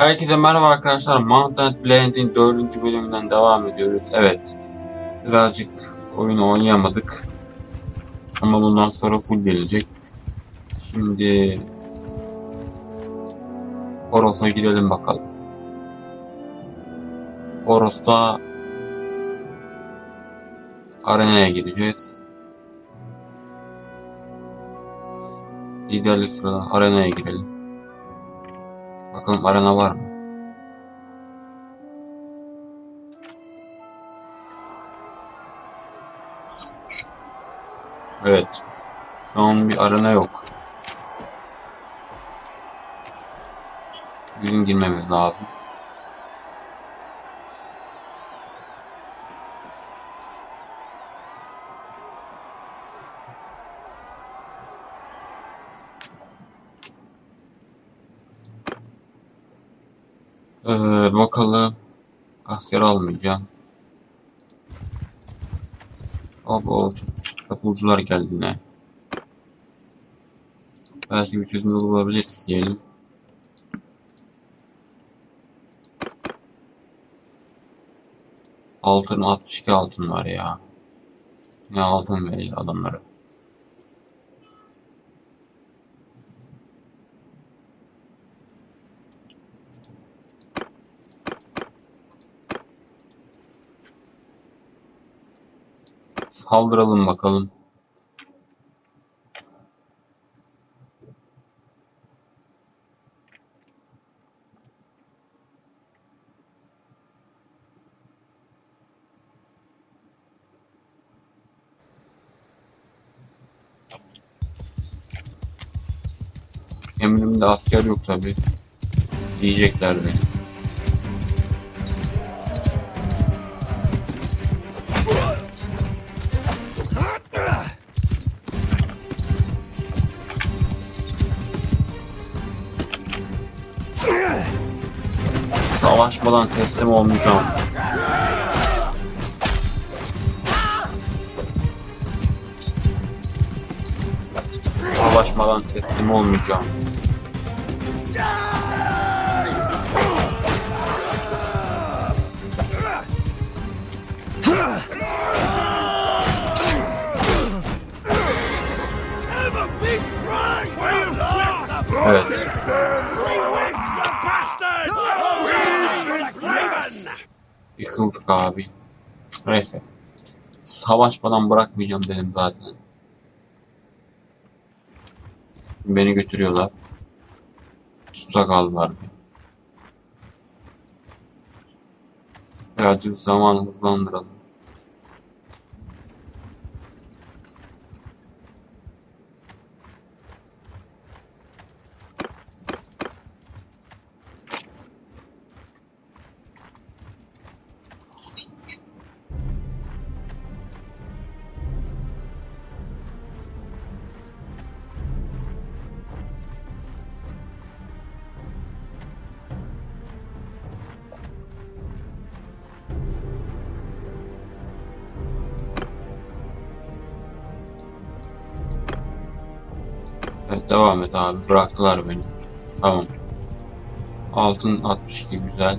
Herkese merhaba arkadaşlar. Mountain Blend'in 4. bölümünden devam ediyoruz. Evet. Birazcık oyunu oynayamadık. Ama bundan sonra full gelecek. Şimdi Horos'a girelim bakalım. Horos'ta arenaya gideceğiz. Liderlik sırada arenaya girelim. Bakalım arena var mı? Evet. Şu an bir arena yok. Bizim girmemiz lazım. Ee, bakalım. Asker almayacağım. Hop o kapıcılar geldi yine. Belki bir çözüm yolu bulabiliriz diyelim. Altın 62 altın var ya. Ne altın veriyor adamlara. Saldıralım bakalım. Emrimde asker yok tabi. Yiyecekler beni. Savaşmadan teslim olmayacağım. Savaşmadan teslim olmayacağım. Evet. Yıkıldık abi. Neyse. Savaşmadan bırakmayacağım dedim zaten. Beni götürüyorlar. Tutsak aldılar beni. Birazcık zaman hızlandıralım. Devam et abi. Bıraktılar beni. Tamam. Altın 62 güzel.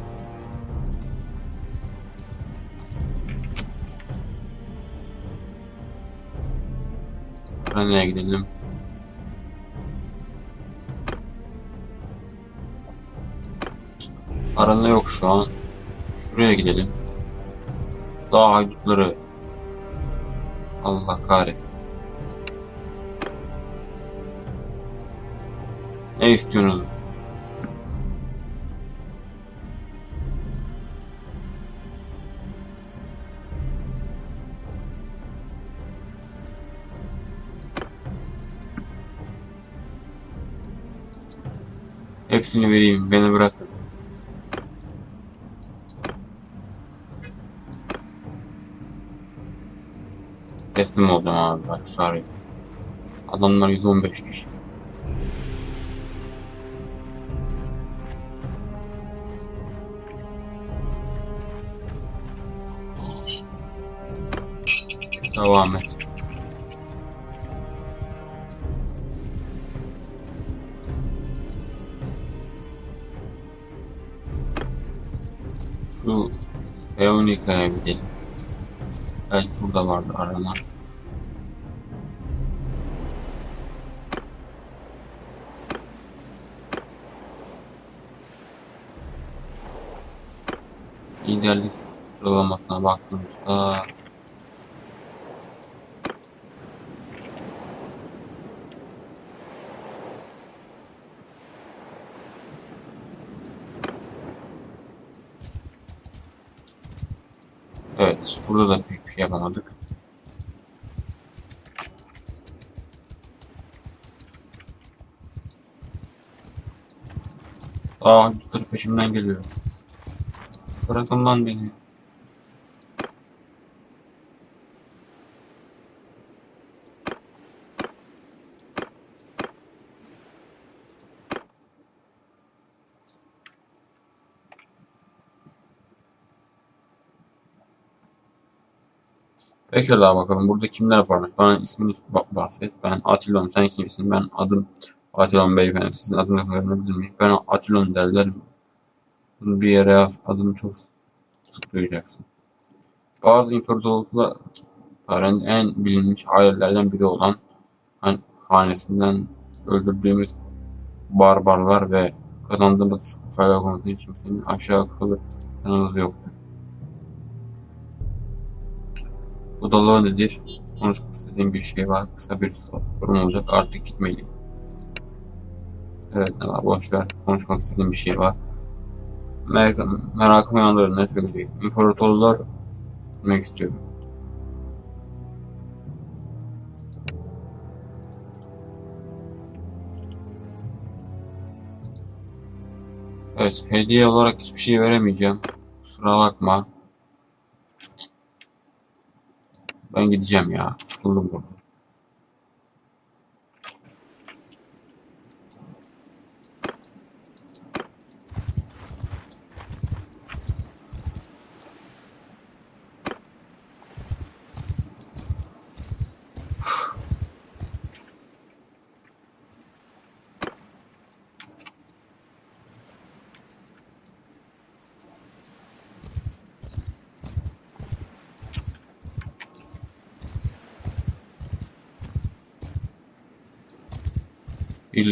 Nereye gidelim? Arana yok şu an. Şuraya gidelim. Dağ haydutları. Allah kahretsin. Ne istiyorsunuz? Hepsini vereyim, beni bırakın. Teslim olacağım abi ben şu arayı. Adamlar 115 kişi. Devam et. Şu Feonika'ya gidelim. Belki burada vardı aranan. Liderlik sıralamasına baktığımızda Burada da pek bir şey yapamadık. Aa, peşimden geliyor. Bırakın lan beni. Pekala bakalım burada kimler var? Bana ismini ba- bahset. Ben Atilon. Sen kimsin? Ben adım Atilon beyefendi. Sizin adınızı öğrenebilir miyim? Ben Atilon derler. Bunu bir yere yaz. Adımı çok sık duyacaksın. Bazı imparatorluklar en bilinmiş ailelerden biri olan Han hanesinden öldürdüğümüz barbarlar ve kazandığımız felaket için kimsenin aşağı kalır yanınız yoktur. Da nedir? Konuşmak istediğim bir şey var. Kısa bir sorum olacak. Artık gitmeliyim. Evet ne var? Boş ver. Konuşmak istediğim bir şey var. Merak, merakımı uyandırın. Ne söyleyeceksin? İmparatorlar bilmek istiyorum. Evet, hediye olarak hiçbir şey veremeyeceğim. Kusura bakma. Ben gideceğim ya. Sıkıldım burada.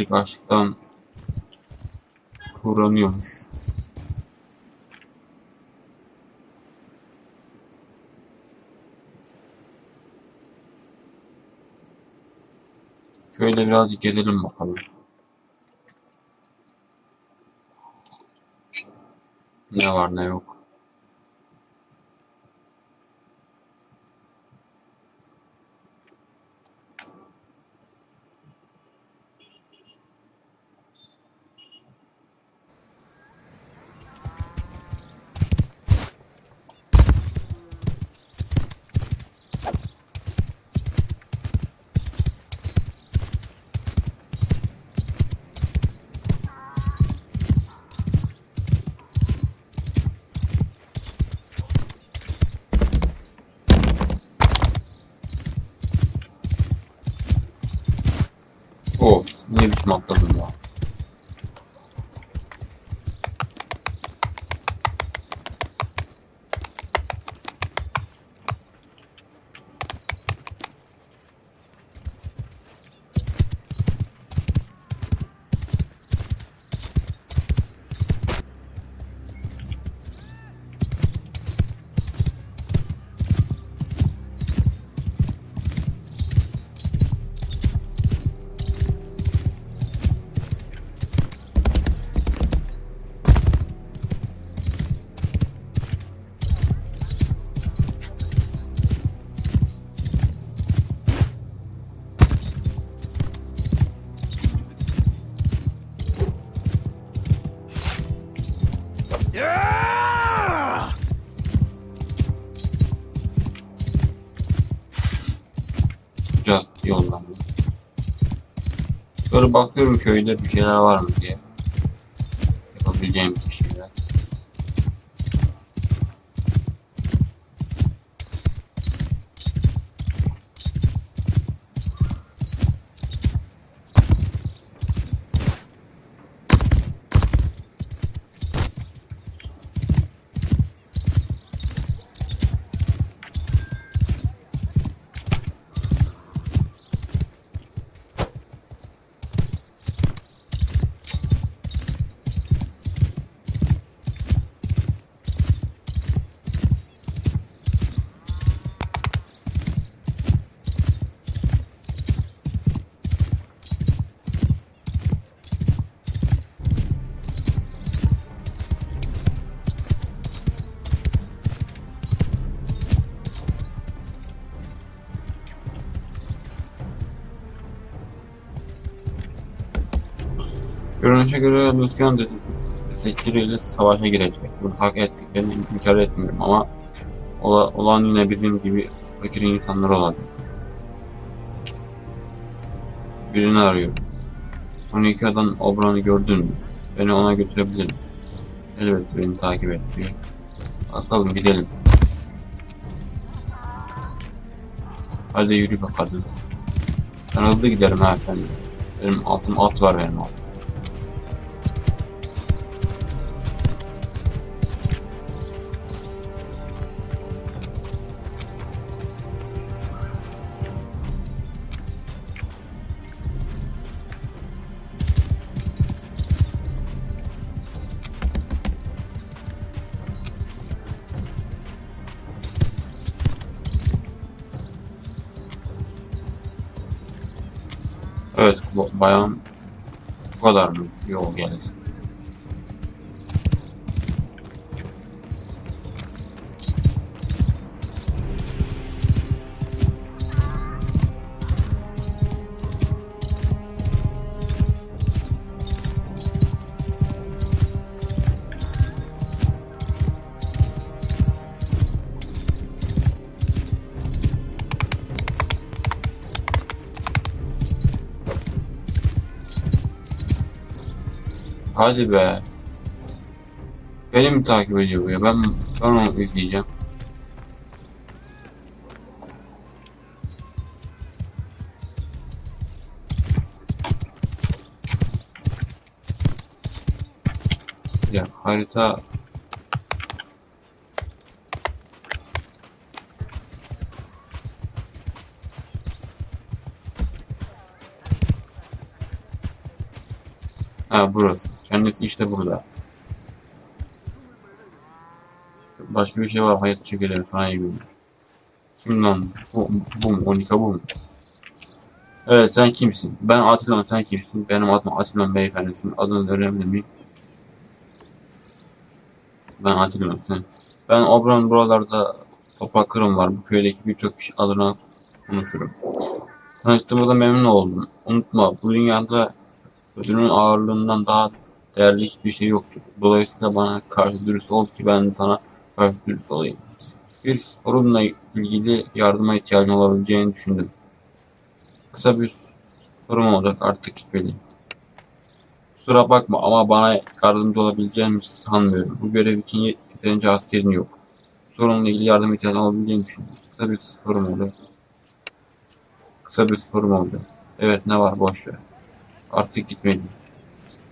Birlik açlıktan kıvranıyormuş. Şöyle birazcık gezelim bakalım. Ne var ne yok. Çıkacağız yoldan. Böyle bakıyorum köyde bir şeyler var mı diye. Yapabileceğim bir şeyler. Görünüşe göre Lucian dedi. Savaşa girecek. Bunu hak ettiklerini inkar etmiyorum ama ola, olan yine bizim gibi fakir insanlar olacak. Birini arıyorum. 12 adam Obran'ı gördün mü? Beni ona götürebilir misin? Elbette beni takip et. Bakalım gidelim. Hadi yürü bakalım. Ben hızlı giderim ha sen. Benim altım at var benim altım. Evet bayan bu kadar mı yol geldi? Hadi be. Beni mi takip ediyor bu ya? Ben, ben onu izleyeceğim. Ya harita Ha burası. Kendisi işte burada. Başka bir şey var. Hayat sana iyi günler. Kim lan? Bu, bu mu? Monika bu mu? Evet sen kimsin? Ben Atillon sen kimsin? Benim adım Atillon beyefendisin. Adını öğrenebilir miyim? Ben Atillon sen. Ben Obran buralarda topraklarım var. Bu köydeki birçok kişi adına konuşurum. Tanıştığımıza memnun oldum. Unutma bu dünyada ödülün ağırlığından daha değerli hiçbir şey yoktur. Dolayısıyla bana karşı dürüst ol ki ben sana karşı dürüst olayım. Bir sorunla ilgili yardıma ihtiyacın olabileceğini düşündüm. Kısa bir sorum olacak artık gitmeliyim. Kusura bakma ama bana yardımcı olabileceğini sanmıyorum. Bu görev için yeterince askerin yok. Sorunla ilgili yardım ihtiyacın olabileceğini düşündüm. Kısa bir sorum olacak. Kısa bir sorum olacak. Evet ne var boş ver. Artık gitmeliyim.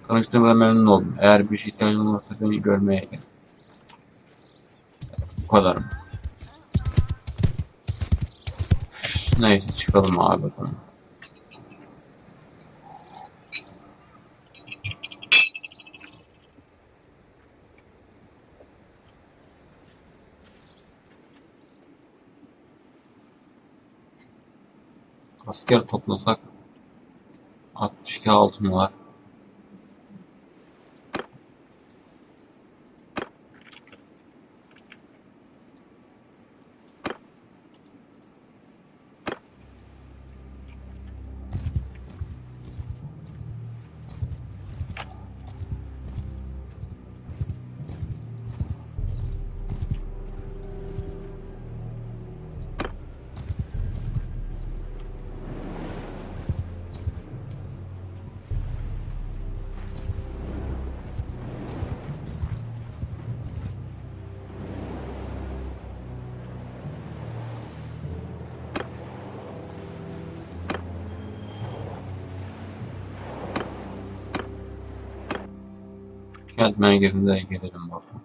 Tanıştığıma memnun oldum. Eğer bir şey ihtiyacın olursa beni görmeye gel. Bu kadar mı? Neyse çıkalım abi o zaman. Asker toplasak 62 altın var. Kent merkezinde gezelim bakalım.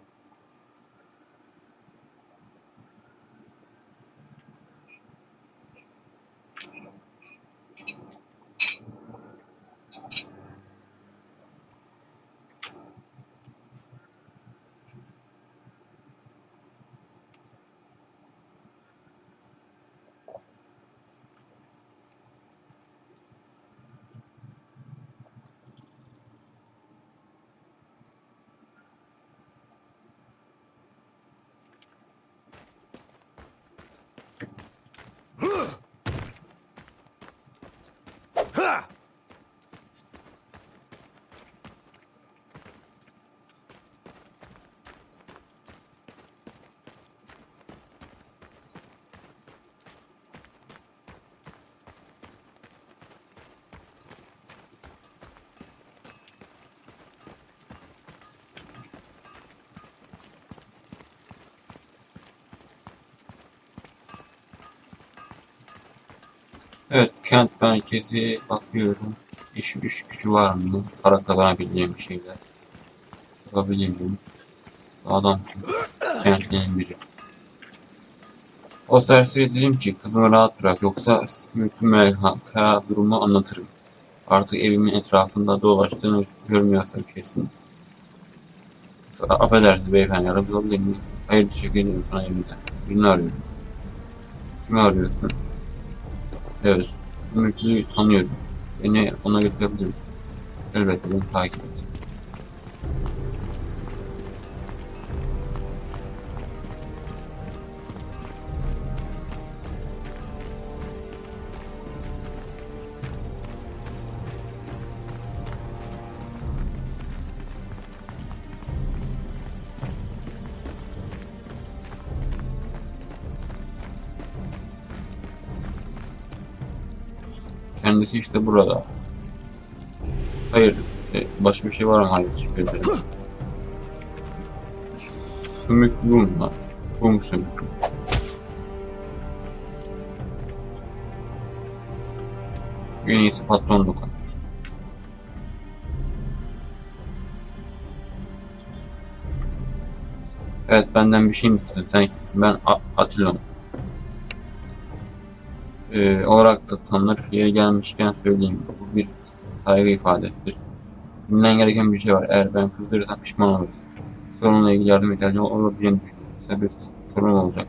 Evet, kent merkezi bakıyorum. İş, iş gücü var mı? Para kazanabileceğim şeyler. Yapabilir miyiz? Şu adam? Kentlerin biri. O serseri dedim ki kızımı rahat bırak yoksa mümkün melaka durumu anlatırım. Artık evimin etrafında dolaştığını görmüyorsa kesin. Affedersin beyefendi yardımcı olabilir miyim? Hayır teşekkür ederim sana elimden. Birini arıyorum. Kimi arıyorsun? Evet. Ümitli'yi tanıyorum. Beni ona götürebilir misin? Elbette beni takip et. Kendisi işte burada. Hayır. e, Başka bir şey var mı? Hayır. Teşekkür ederim. Sümük bu mu lan? Bu mu sümük? En iyisi patronla konuş. Evet benden bir şey mi istedin? Sen kimsin? Ben Atillon. Ee, olarak da tanınır. Yeri gelmişken söyleyeyim. Bu bir saygı ifadesidir. Bilmen gereken bir şey var. Eğer ben kızdırırsam pişman oluruz. Sorunla ilgili yardım ihtiyacım olabileceğini düşünüyorum. Kısa bir sorun olacak.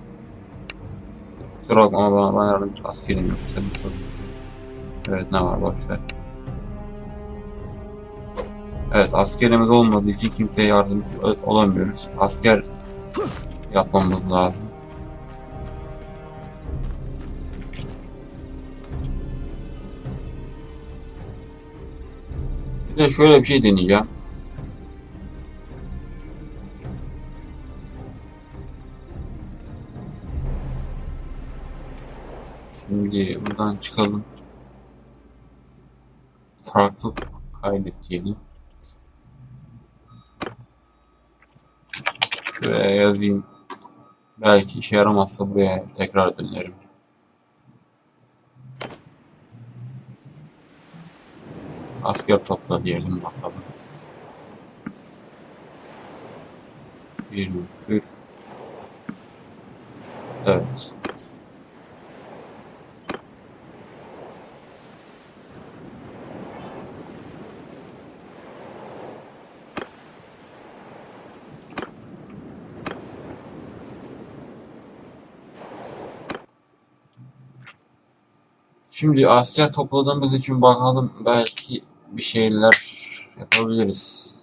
Kusura bakma ama bana, bana yardımcı askerim yok. Kısa bir sorun. Evet ne var boş ver. Evet askerimiz olmadığı için kimseye yardımcı ol- olamıyoruz. Asker yapmamız lazım. Bir de şöyle bir şey deneyeceğim. Şimdi buradan çıkalım. Farklı kaydet diyelim. Şuraya yazayım. Belki işe yaramazsa buraya tekrar dönerim. Asker topla diyelim bakalım. 20, 40. Evet. Şimdi asker topladığımız için bakalım belki bir şeyler yapabiliriz.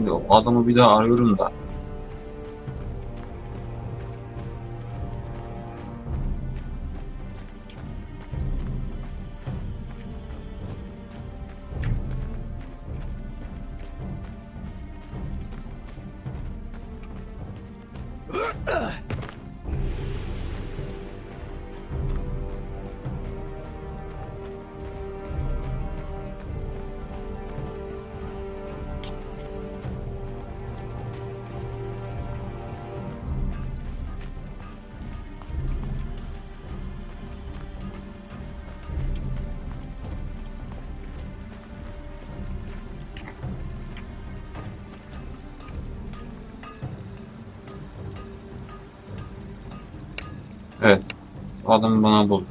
アだよ。ドモビザーあり得るんだ。Şu adamı bana bul.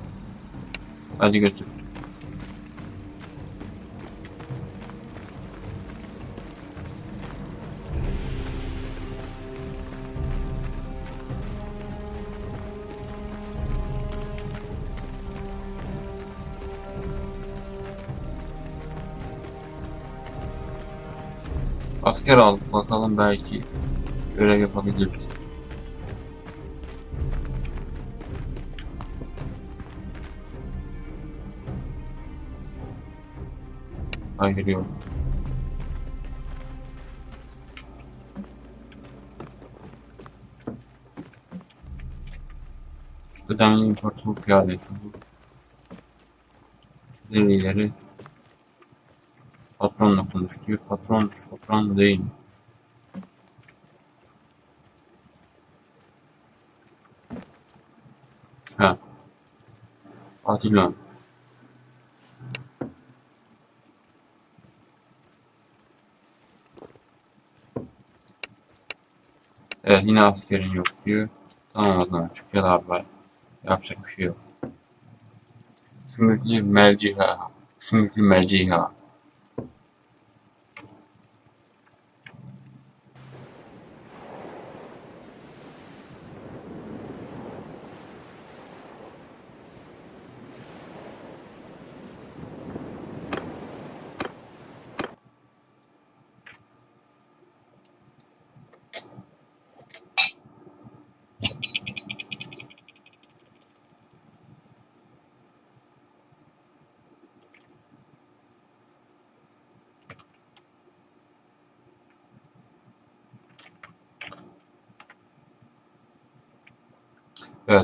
Hadi götür. Asker aldık. Bakalım belki görev yapabiliriz. Hayır yok. Kıdemli imparator piyadesi bu. Seviyeleri patronla konuş diyor. Patron, patron değil? Ha. Atilla. Evet yine askerin yok diyor. Tamam o zaman çıkacağız abi. Yapacak bir şey yok. Sümüklü melciha. Sümüklü melciha.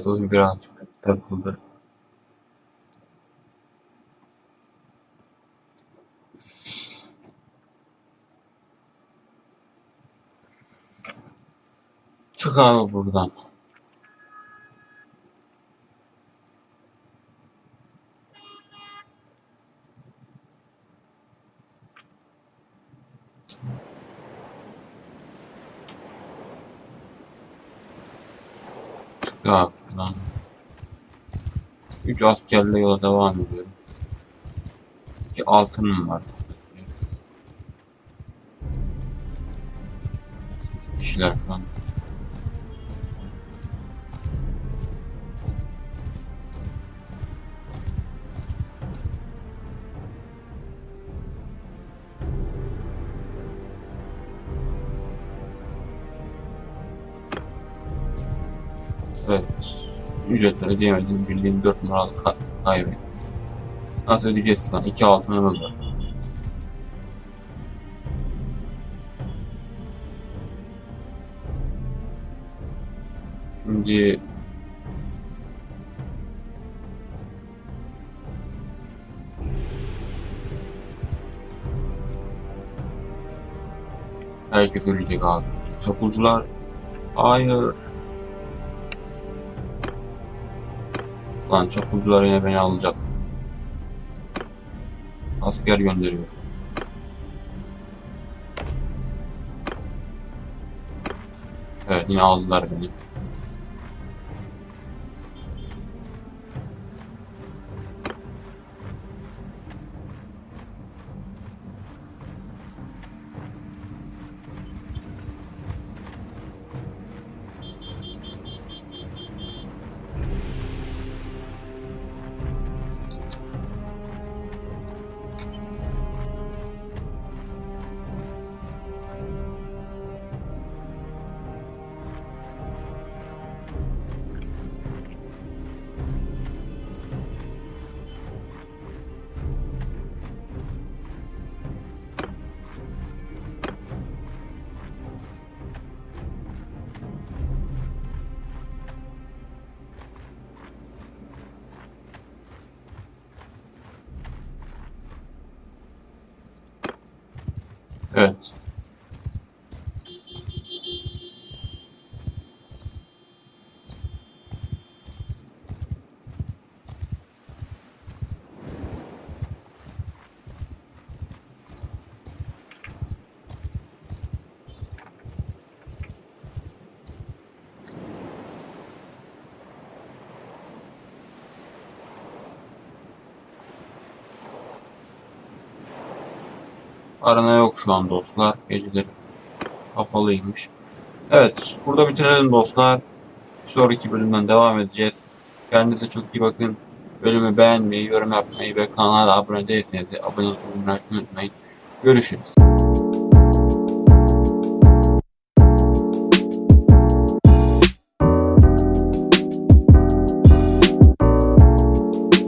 Oyun birazcık takıldı. Çık abi buradan. 3 askerle yola devam ediyorum. 2 altınım var. 8 kişiler şu an. Evet. Ücretleri ödeyemedim. Bildiğim 4 numaralı kart. Nasıl ödeyeceğiz lan? 2 altınımız var. Şimdi Herkes ölecek abi. Çapulcular Hayır. Lan çapulcular yine beni alacak. Asker gönderiyor. Evet yine aldılar beni. Evet. Arana yok şu an dostlar. Geceleri kapalıymış. Evet. Burada bitirelim dostlar. Sonraki bölümden devam edeceğiz. Kendinize çok iyi bakın. Bölümü beğenmeyi, yorum yapmayı ve kanala abone değilseniz de abone olmayı unutmayın. Görüşürüz.